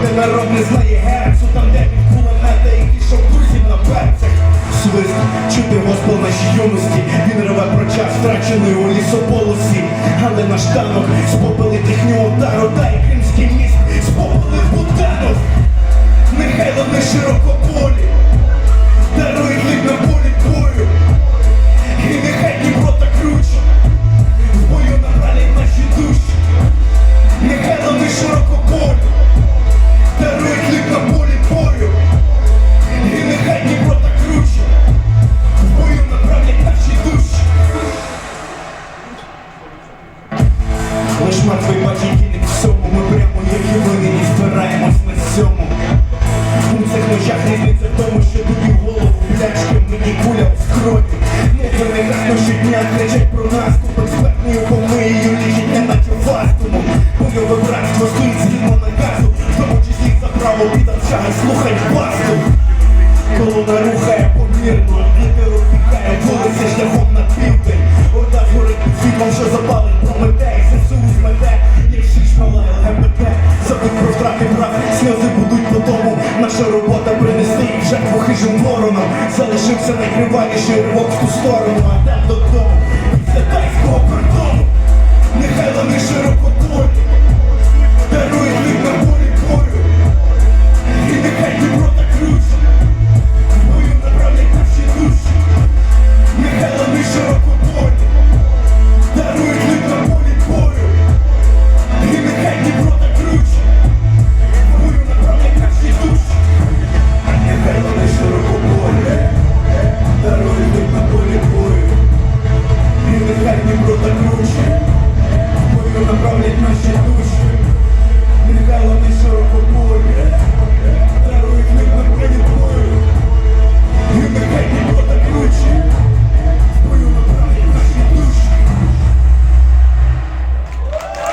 моєму народ не знає герцу Там, де кулемета і пішов курсів на перцях Свист, чути госпол нашій юності Він про час втрачений у лісополосі Але наш танок з тихню нього та рода кримський міст Мертвий бачить кінець всьому, ми прямо як і винені збираємось на сьому. У цих ночах різниця в тому, що тобі голову плячки, мені куля в скроні. Це не красно щодня кричать про нас, тут експертною помиєю лічить не наче фастому. Бойове братство стоїть згідно наказу, в тому числі за право підавчага слухать басту. Колона рухає помірно, вітер опікає вулиці шляхом на південь. Орда горить під світлом, що запалить хижим вороном Залишився найкривальніший ривок в ту сторону, а там до Shit,